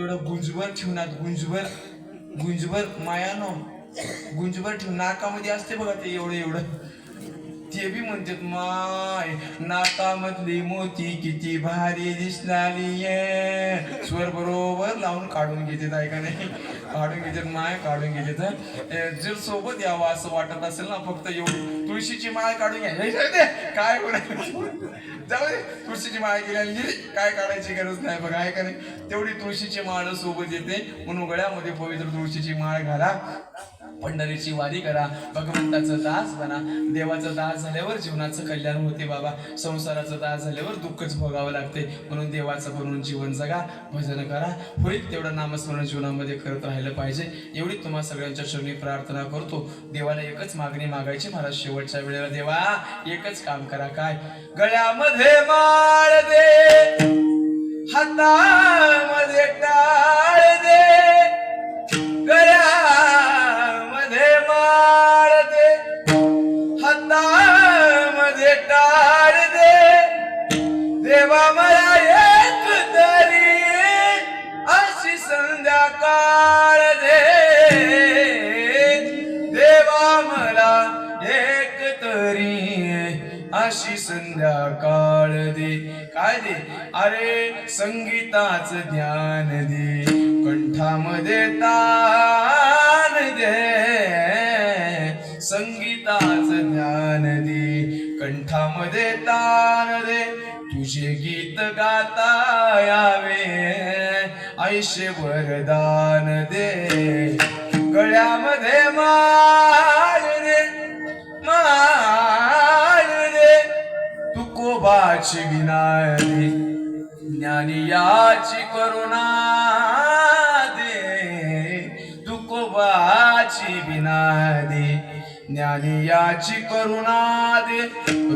एवढं गुंजभर ठेवणार गुंजभर गुंजभर मायानो गुंजभर ठेवून नाकामध्ये असते बघा ते एवढं एवढं. ते बी म्हणतात माय नाकामधली मोती किती भारी दिसणारी आहे. स्वर बरोबर लावून काढून घेते ऐका नाही. काढून घेतात माय काढून घेतात जर सोबत यावं असं वाटत असेल ना फक्त येऊन तुळशीची माळ काढून घ्या. काय जाऊ दे. तुळशीची माळ केल्याने गेली काय काढायची गरज नाही बघा का नाही? तेवढी तुळशीची माळ सोबत येते. म्हणून गळ्यामध्ये पवित्र तुळशीची माळ घाला. पंढरीची वारी करा भगवंताचं दास बना देवाचं दास झाल्यावर जीवनाचं कल्याण होते बाबा. संसाराचं दास झाल्यावर दुःखच भोगावं लागते. म्हणून देवाचं म्हणून जीवन जगा भजन करा. होईल तेवढं नामस्मरण जीवनामध्ये करत राहिलं पाहिजे. एवढी तुम्हा सगळ्यांच्या शरणी प्रार्थना करतो. देवाला एकच मागणी मागायची मला शेवटच्या वेळेला देवा एकच काम करा. काय? गळ्यामध्ये माळ दे. हाता अशी संध्याकाळ दे. काय दे? अरे संगीताच ध्यान दे. कंठामध्ये तान दे. संगीताच ध्यान दे. कंठामध्ये तान दे. तुझे गीत गाता यावे. आयुष्य वरदान दे. गळ्यामध्ये मा याची विनारी ज्ञानी याची करुणा दे. तुकोबाची विना दे ज्ञानी याची करुणा दे.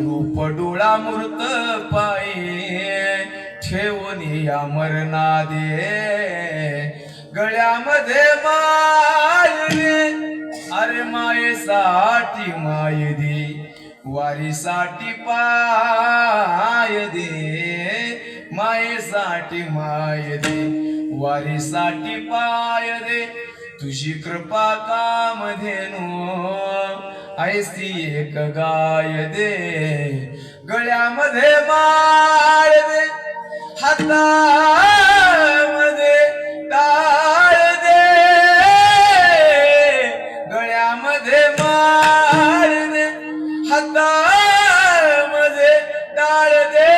रूप डोळा मूर्त पाये ठेवून या मरणा दे गळ्यामध्ये माय अरे मायेसाठी माय दे वारीसाठी पाय दे मायेसाठी माय दे. वारीसाठी पाय दे तुझी कृपा कामधेनो ऐसी एक गाय दे गळ्यामध्ये बाळ दे. हाता टाळ दे.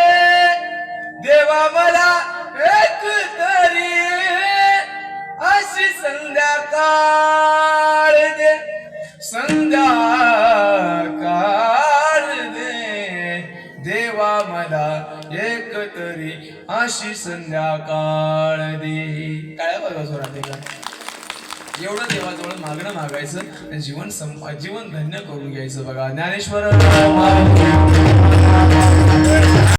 देवा मला एक तरी. अशी संध्याकाळ दे. संध्याकाळ दे. देवा मला एक तरी. अशी संध्याकाळ दे. काय बघा जोरात एवढं देवाजवळ मागणं मागायचं आणि जीवन सं जीवन धन्य करून घ्यायचं बघा. ज्ञानेश्वर